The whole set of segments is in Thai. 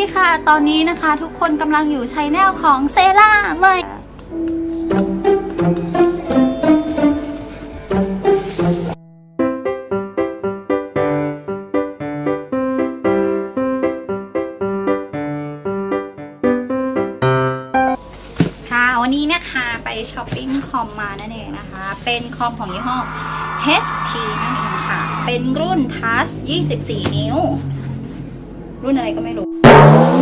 ดีค่ะ ตอนนี้นะคะ ทุกคนกำลังอยู่ชัยแนลของเซล่าเลย ค่ะ วันนี้นะคะไปช้อปปิ้งคอมมานั่นเองนะคะ เป็นคอมของยี่ห้อ HP นั่นเองค่ะ เป็นรุ่น Touch 24 นิ้ว รุ่นอะไรก็ไม่รู้ น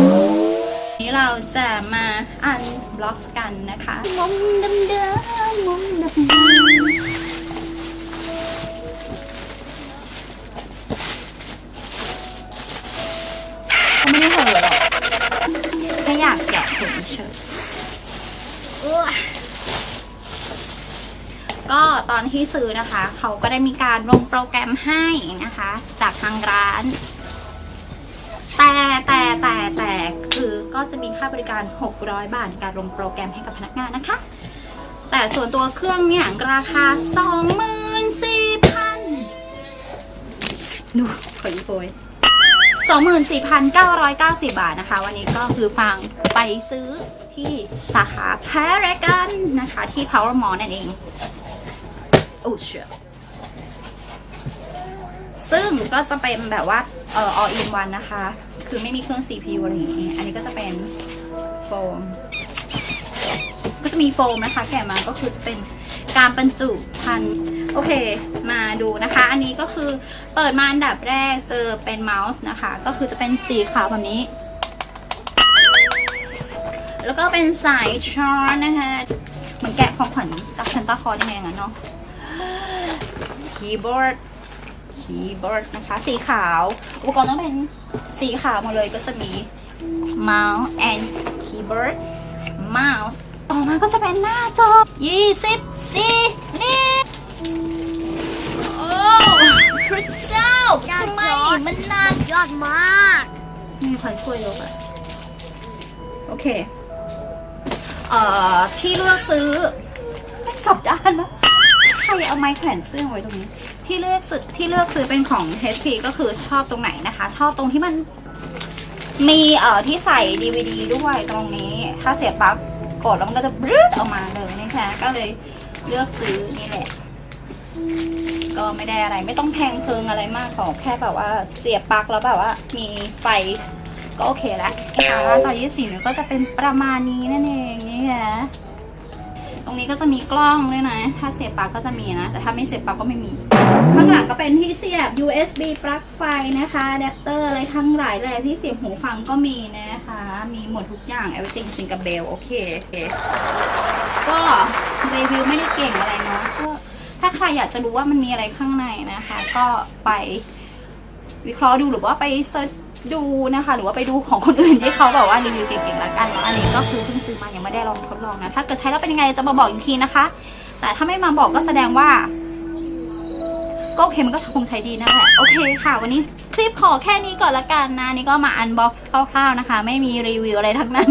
นี้เราจะมาอันบล็อกกันนะคะมุมดำเดิมมุมดำก็ไม่ได้เห่อะหรอแค่อยากแกะถุงเฉยก็ตอนที่ซื้อนะคะ เขาก็ได้มีการลงโปรแกรมให้นะคะ จากทางร้าน แต่แต่แต่แต่คือก็จะมีค่าบริการ 600 บาทในการลงโปรแกรมให้กับพนักงานนะคะ แต่ส่วนตัวเครื่องเนี่ย ราคา 24,000ดูขออีโกย24,990 บาทนะคะ วันนี้ก็คือฟังไปซื้อที่สาขาแพรกันนะคะ ที่ Power Mall นั่นเองโอ้เชียซึ่งก็จะเป็นแบบว่าเอ่อ all in one นะคะ คือไม่มีเครื่อง CPU อะไรอย่างงี้อันนี้ก็จะเป็นโฟม ก็จะมีโฟมนะคะ แกะมาก็คือจะเป็นการบรรจุพันโอเค มาดูนะคะ อันนี้ก็คือเปิดมาอันดับแรกเจอเป็นเมาส์นะคะ ก็คือจะเป็นสีขาวแบบนี้ แล้วก็เป็นสายชาร์จนะคะเหมือนแกะของขวัญจากเซนต้าคอร์นี่เองอะเนาะคีย์บอร์ด คีย์บอร์ดนะคะ สีขาว อุปกรณ์ต้องเป็นสีขาวหมดเลยก็จะมี mouse and keyboard mouse ต่อมาก็จะเป็นหน้าจอ 24นี่โอ้พระเจ้าทำไมมันนานยอดมากไม่มีใครช่วยยกอะโอเค เอ่อ ที่เลือกซื้อ กลับด้านนะใครเอาไม้แขวนเสื้อไว้ตรงนี้ ที่เลือกซื้อที่เลือกซื้อเป็นของ HP ก็คือชอบตรงไหนนะคะ ชอบตรงที่มันมีเอ่อที่ใส่ DVD ด้วยตรงนี้ ถ้าเสียบปลั๊กกดแล้วมันก็จะบรืดออกมาเลยนะคะก็เลยเลือกซื้อนี่แหละ ก็ไม่ได้อะไรไม่ต้องแพงเพลิงอะไรมากขอแค่แบบว่าเสียบปลั๊กแล้วแบบว่ามีไฟก็โอเคแล้วนะคะจอ24นิ้วก็จะเป็นประมาณนี้นั่นเองนี่ค่ะ ตรงนี้ก็จะมีกล้องด้วยนะ ถ้าเสียบปลั๊กก็จะมีนะ แต่ถ้าไม่เสียบปลั๊กก็ไม่มี ข้างหลังก็เป็นที่เสียบ USB ปลั๊กไฟนะคะอะแดปเตอร์อะไรทั้งหลายแหละที่เสียบหูฟังก็มีนะคะ มีหมดทุกอย่าง everything จริงกับเบลโอเคโอเคก็รีวิวไม่ได้เก่งอะไรเนาะก็ถ้าใครอยากจะรู้ว่ามันมีอะไรข้างในนะคะ ก็ไปวิเคราะห์ดูหรือว่าไปเซิร์ช ดูนะคะ หรือว่าไปดูของคนอื่นที่เขาแบบว่ารีวิวเก่งๆแล้วกันเนาะอันนี้ก็คือเพิ่งซื้อมายังไม่ได้ลองทดลองนะถ้าเกิดใช้แล้วเป็นยังไงจะมาบอกอีกทีนะคะ แต่ถ้าไม่มาบอกก็แสดงว่าก็โอเคมันก็คงใช้ดีนั่นแหละโอเคค่ะ วันนี้คลิปขอแค่นี้ก่อนละกันนะนี่ก็มาอันบ็อกซ์คร่าวๆนะคะ ไม่มีรีวิวอะไรทั้งนั้น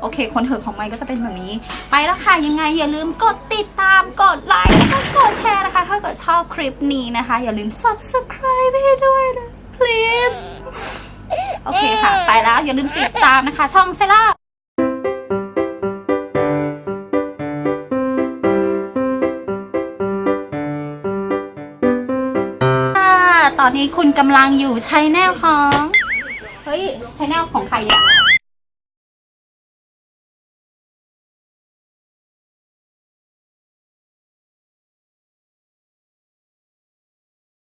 โอเค คนเหอะของไมก็จะเป็นแบบนี้ ไปแล้วค่ะยังไงอย่าลืมกดติดตามกดไลค์แล้วก็กดแชร์นะคะ ถ้าเกิดชอบคลิปนี้นะคะ อย่าลืม subscribe ให้ด้วยนะ please โอเคค่ะ ไปแล้วอย่าลืมติดตามนะคะ ช่องเซล่าค่ะตอนนี้คุณกำลังอยู่ชแนลของ เฮ้ยชแนลของใครเนี่ย